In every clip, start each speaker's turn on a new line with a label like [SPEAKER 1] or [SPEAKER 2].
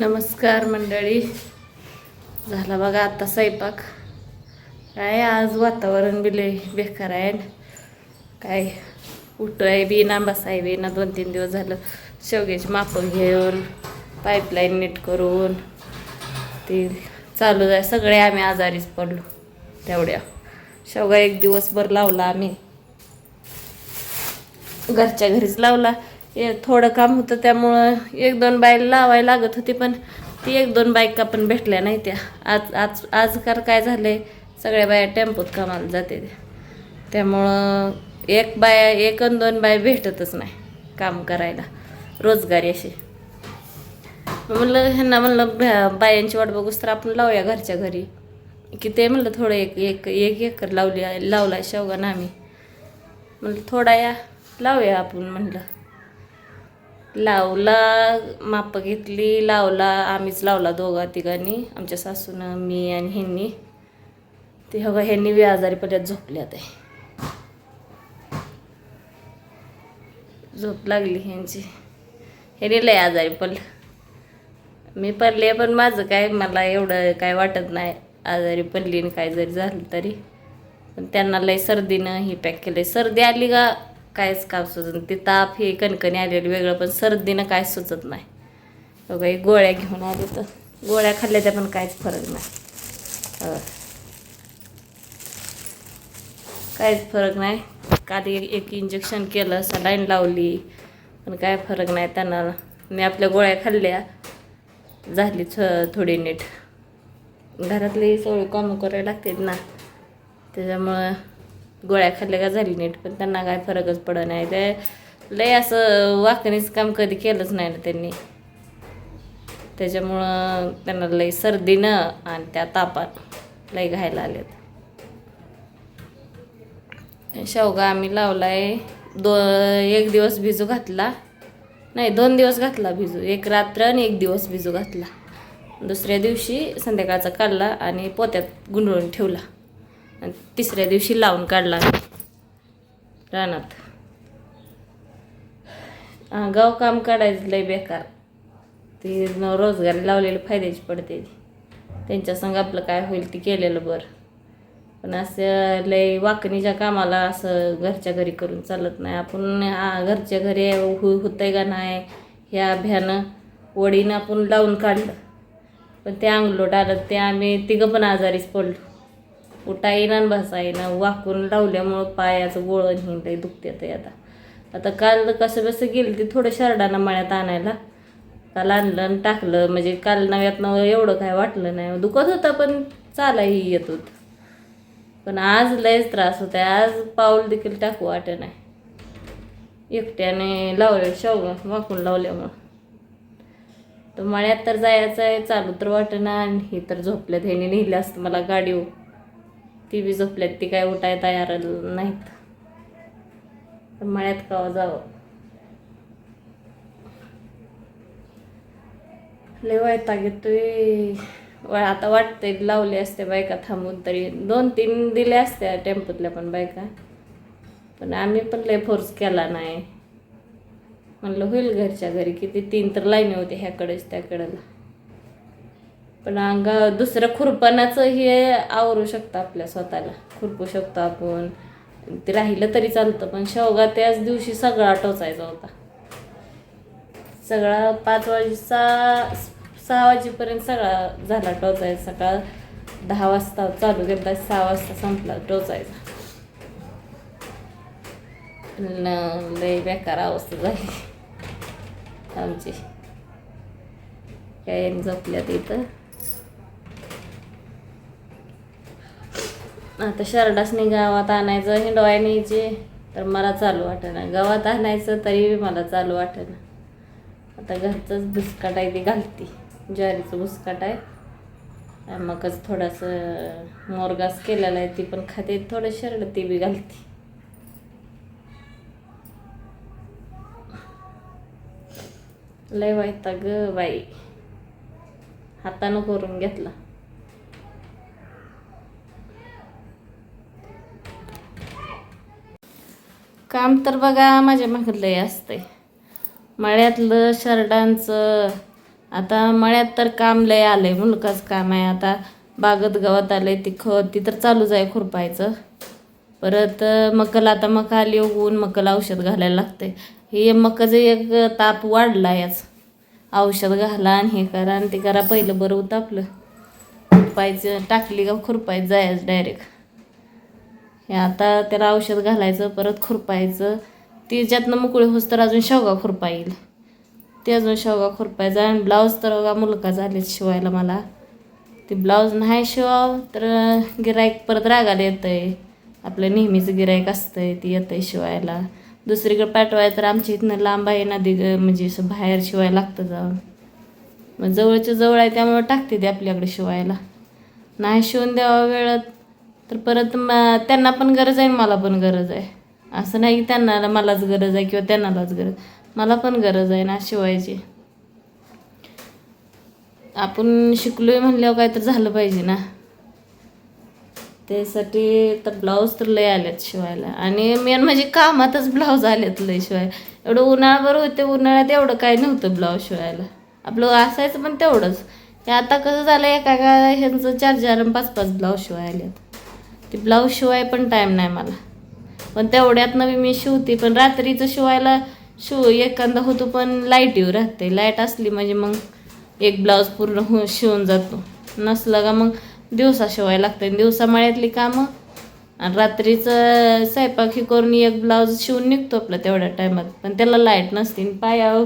[SPEAKER 1] नमस्कार मंडळी. झाला बघा आता स्वयंपाक. काय आज वातावरण बिले बेकार आहे. काय उठाय बी ना बसाय बी ना दोन तीन दिवस झालं. शेवग्याची मापं घेऊन पाईपलाईन नीट करून ते चालू आहे. सगळे आम्ही आजारीच पडलो तेवढ्या. शेवगा एक दिवसभर लावला आम्ही. घरच्या घरीच लावला. थोडं काम होतं त्यामुळं एक दोन बायला लावायला लागत होती पण ती एक दोन बायका पण भेटल्या नाही त्या. आज आज आजकाल काय झालंय सगळ्या बाया टेम्पोत कामाला जाते त्यामुळं एक बाया एक अन दोन बाया भेटतच नाही काम करायला रोजगारी अशी. म्हणलं ह्यांना म्हणलं बायांची वाट बघूस तर आपण लावूया घरच्या घरी. की ते म्हणलं थोडं एक एक एक एकर लावली लावला शेवगा ना आम्ही. म्हणलं थोडा या लावूया आपण म्हणलं. लावला माप घेतली लावला आम्हीच लावला दोघा तिघांनी आमच्या सासूनं मी आणि ह्यांनी. ते हवं ह्यांनी बी आजारी पडल्यात झोपल्यात आहे. झोप लागली ह्यांची. ह्याने लय आजारी पडलं. मी पडले पण माझं काय मला एवढं काय वाटत नाही आजारी पडली आणि काय जरी झालं तरी. पण त्यांना लय सर्दीनं ही पॅक केलं सर्दी आली का कायच काम सुचत ते ताप हे कणकणी आलेलं वेगळं पण सर्दीनं काय सुचत नाही. बघा गोळ्या घेऊन आले तर गोळ्या खाल्ल्या त्या पण काहीच फरक नाही. काहीच फरक नाही. काधी एक इंजेक्शन केलं सलाईन लावली पण काय फरक नाही त्यांना. मी आपल्या गोळ्या खाल्ल्या झाली थो थोडी नीट. घरातली सगळी कामं करायला लागतात ना. त्याच्यामुळं गोळ्या खाल्ल्या का झाली नीट पण त्यांना काय फरकच पडत नाही. ते लय असं वाकणीचं काम कधी केलंच नाही ना त्यांनी. त्याच्यामुळं त्यांना लय सर्दीनं आणि त्या तापात लय घायला आलेत. शेवगा आम्ही लावला आहे दो एक दिवस भिजू घातला. नाही दोन दिवस घातला भिजू. एक रात्र आणि एक दिवस भिजू घातला. दुसऱ्या दिवशी संध्याकाळचा काढला आणि पोत्यात गुंडळून ठेवला. आणि तिसऱ्या दिवशी लावून काढला रानात. गाव काम काढायचं लय बेकार. ती रोजगारी लावलेले फायद्याची पडते त्यांच्या संग आपलं काय होईल ते केलेलं बरं. पण असं लय वाकणीच्या कामाला असं घरच्या घरी करून चालत नाही. आपण घरच्या घरी हो होतंय का नाही ह्या भ्यानं वडीनं आपण लावून काढलं. पण ते अंगलोट आलं ते आम्ही तिघं पण आजारीच पडलो. उठा येईना आणि बसा वाकून लावल्यामुळं पायाचं गोळण हिंडलंय दुखत्यात आता. आता काल कसं कसं गेलं ते थोडं शरडाना मळ्यात आणायला. काल आणलं आणि टाकलं म्हणजे काल नव्यातनं एवढं काय वाटलं नाही. दुखत होतं पण चालाही येत होतं. पण आज लयच त्रास होता आज पाऊल देखील टाकू वाटत नाही. एकट्याने लावले शाव वाकून लावल्यामुळं. तर मळ्यात तर जायचं आहे चालू तर वाटेना आणि ही तर झोपल्यात. ह्याने नेलं असतं मला गाडीवर. ती बी झोपल्यात ती काय उठाय तयार नाहीत. तर मळ्यात का जावं. लय वैताग येतोय. आता वाटते लावले असते बायका थांबून तरी. दोन तीन दिल्या असत्या टेम्पोतल्या पण बायका. पण आम्ही पण लय फोर्स केला नाही. म्हणलं होईल घरच्या घरी किती तीन तर लाईन होते ह्याकडेच त्याकडेला. पण अंगा दुसरं खुरपणाचं हे आवरू शकतं आपल्या स्वतःला. खुरपू शकतो आपण. ते राहिलं तरी चालतं पण शेवगा त्याच दिवशी सगळा टोचायचा होता. सगळा पाच वाजता सहा वाजेपर्यंत सगळा झाला टोचायचा. सकाळ दहा वाजता चालू केला सहा वाजता संपला टोचायचा. न- लय बेकार अवस्था झाली. आमची. काय जपल्यात इथं. आता शरडासनी गावात आणायचं हिंडवाय न्यायचे तर मला चालू वाटेना. गावात आणायचं तरी मला चालू वाटेना. आता घरचंच भुसकाट आहे ते घालते. ज्वारीचं भुसकाट आहे. मगच थोडंसं मोरगास केलेला आहे ती पण खाते. थोडं शरड ती बी घालते. लय वाईता ग बाई. हातानं करून घेतला. काम तर बघा माझ्या मागं लय असतंय. मळ्यातलं शर्टांचं आता मळ्यात तर काम लय आलंय मुलकाच काम आहे. आता बागत गावात आलंय ती खत ती तर चालूच आहे खुरपायचं. परत मकल आता मका आली उगवून मकल औषध घालायला लागते हे मकाचं एक ताप वाढला याच औषध घाला आणि हे करा आणि ते करा. पहिलं बरं उतापलं खुरपायचं टाकली का खुरपायचं जायचं डायरेक्ट हे आता त्याला औषध घालायचं परत खुरपायचं. ती ज्यातनं मोकळी होस तर अजून शेवगा खुरपा येईल. ते अजून शेवगा खुरपायचा आणि ब्लाऊज तर बघा मुलगा झाले शिवायला मला. ते ब्लाऊज नाही शिवाव तर गिरायक परत रागाला येतं आहे आपलं नेहमीचं गिऱ्हाईक असतं आहे ती येतं आहे शिवायला. दुसरीकडे पाठवायचं तर आमच्या इथनं लांब आहे ना दिग म्हणजे असं बाहेर शिवायला लागतं जाऊन. मग जवळच्या जवळ आहे त्यामुळं टाकते ते आपल्याकडे शिवायला. नाही शिवून द्यावा वेळात. तर परत म त्यांना पण गरज आहे मला पण गरज आहे. असं नाही की त्यांना मलाच गरज आहे किंवा त्यांनालाच गरज. मला पण गरज आहे ना शिवायची. आपण शिकलोय म्हणल्यावर काय तर झालं पाहिजे ना. त्यासाठी तर ब्लाऊज तर लय आलेत शिवायला. आणि मेन म्हणजे कामातच ब्लाऊज आलेत लय शिवाय. एवढं उन्हाळ्यावर होते उन्हाळ्यात एवढं काय नव्हतं ब्लाऊज शिवायला. आपलं असायचं पण तेवढंच. हे आता कसं झालं एका का ह्यांचं चार चार पाच पाच ब्लाऊज शिवाय आलेत. ते ब्लाऊज शिवाय पण टाईम नाही मला. पण तेवढ्यात नवी मी शिवते पण रात्रीचं शिवायला शिव एखादा होतो पण लाइट येऊ राहते. लाइट असली म्हणजे मग एक ब्लाऊज पूर्ण हो शिवून जातो. नसलं का मग दिवसा शिवायला लागतं दिवसा मळ्यातली कामं आणि रात्रीचं स्वयंपाक हे करून एक ब्लाऊज शिवून निघतो आपला तेवढ्या टायमात पण त्याला लाइट नसते. आणि पायावर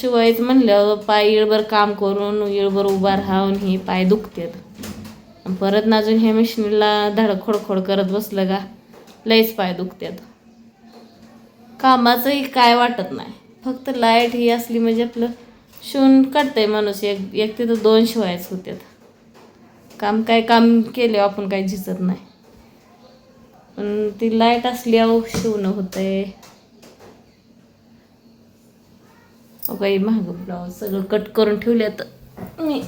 [SPEAKER 1] शिवायचं म्हणल्यावर पाय इळभर काम करून इळभर उभा राहून ही पाय दुखतात. परत ना अजून ह्या मशीनला धड खोडखोड करत बसलं का? लईच पाय दुखतात कामाचंही काय वाटत नाही. फक्त लाइट ही असली म्हणजे आपलं शिवून काढतंय माणूस. एक एक तिथं दोन शिवायच होत्यात. काम काय काम केले आपण काही झिजत नाही. पण ती लाइट असल्यावर शिवणं होतंय. अहो काही महाग ब्लाऊज सगळं कट करून ठेवले तर मी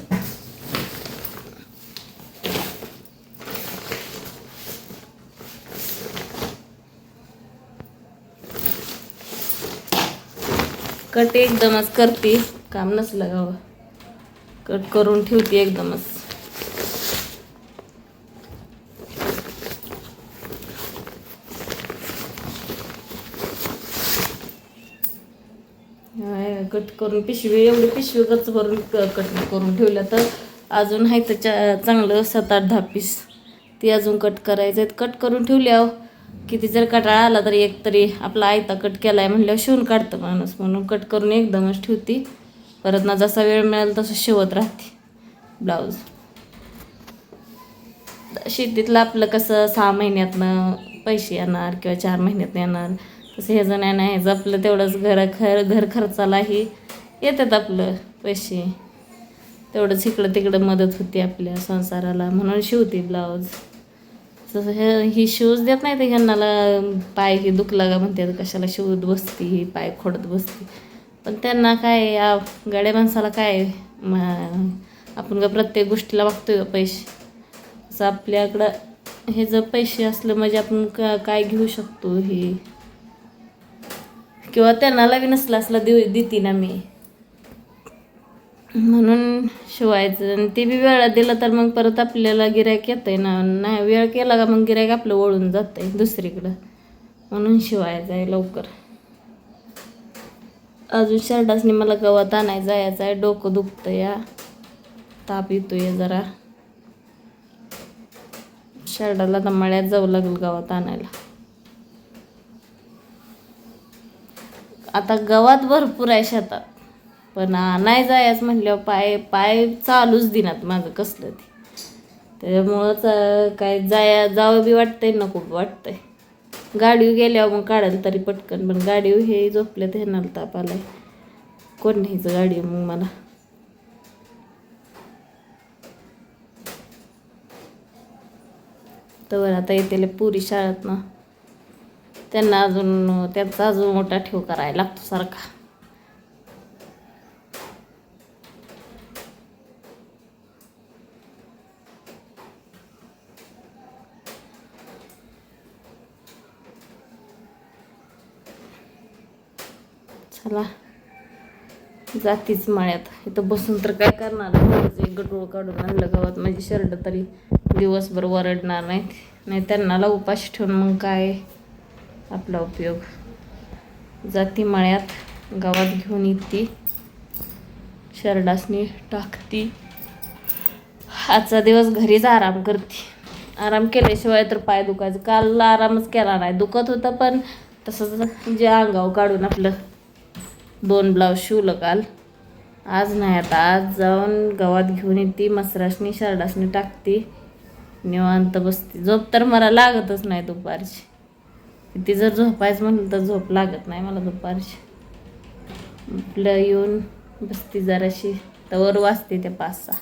[SPEAKER 1] कट एकदमच करते. काम नसलं गावं कट करून ठेवते एकदमच. कट करून पिशवी एवढी पिशवी गच भरून कट करून ठेवल्या तर अजून आहे त्याच्या चांगलं सात आठ दहा पीस. ती अजून कट करायचं आहेत कट करून ठेवल्यावर हो. किती जर कटाळा आला तरी एक तरी आपला आयता कट केला आहे म्हणल्यावर शिवून काढतं माणूस. म्हणून कट करून एकदमच ठेवते. परत ना जसा वेळ मिळेल तसं शिवत राहते. ब्लाऊज शेतीतलं आपलं कसं सहा महिन्यातनं पैसे येणार किंवा चार महिन्यातनं येणार. तसं ह्याचं नाही नाही ह्याचं आपलं तेवढंच घर खर घर खर्चालाही येतात आपलं पैसे. तेवढंच इकडं तिकडं मदत होते आपल्या संसाराला म्हणून शिवते ब्लाऊज तसं हे ही शूज देत नाही ते ह्यांनाला पाय हे दुखला का म्हणते कशाला शिवत बसती ही पाय खोडत बसती. पण त्यांना काय या गाड्या माणसाला काय म- आपण का प्रत्येक गोष्टीला मागतोय का पैसे? असं आपल्याकडं हे जर पैसे असलं म्हणजे आपण का काय घेऊ शकतो हे? किंवा त्यांना लवी नसलं असला देऊ देते ना मी म्हणून शिवायचं. आणि ते बी वेळ दिलं तर मग परत आपल्याला गिरायक आहे ना. नाही वेळ केला का मग गिरायक आपलं वळून आहे दुसरीकडं. म्हणून शिवायचं आहे लवकर. अजून शर्टासनी मला गवत आणायचं जायचं आहे डोकं दुखतं या. ताप येतो आहे जरा. शर्टाला तर मळ्यात जावं लागेल गवत आणायला. आता गवत भरपूर आहे शेतात. पण नाही जायच म्हटल्यावर पाय पाय चालूच दिनात माझं कसलं ते. त्याच्यामुळंच काय जाया जावं बी वाटतंय नको वाटतंय. गाडी गेल्यावर मग काढाल तरी पटकन पण गाडी हे झोपले ते ताप आलाय. कोण न्यायचं गाडी मग मला? तर आता येते पुरी शाळेत ना त्यांना अजून त्यांचा अजून मोठा ठेव करायला लागतो सारखा. चला. जातीच माळ्यात. इथं बसून तर काय करणार? एक गटोळ काढून आणलं गावात. माझी शर्ट तरी दिवसभर वरडणार नाहीत. नाही त्यांनाला उपाशी ठेवून मग काय? आपला उपयोग. जाती माळ्यात गावात घेऊन येते. शर्डासनी टाकती. आजचा दिवस घरीच आराम करते. आराम केल्याशिवाय तर पाय दुखायचं. काल आरामच केला नाही. दुखत होतं पण तसंच जे अंगाव काढून आपलं दोन ब्लाऊज शिवलं काल. आज नाही आता आज जाऊन गावात घेऊन येते मसरासनी शर्डासनी टाकते. निवांत बसते. झोप तर मला लागतच नाही दुपारची. किती जर झोपायचं म्हणलं तर झोप लागत नाही मला दुपारची. आपलं येऊन बसते जराशी. तवर वाजते त्या पाच सहा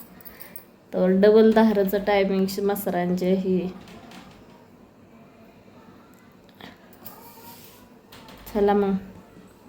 [SPEAKER 1] तर डबल दहाराचं टायमिंग मसरांचे ही. चला मग.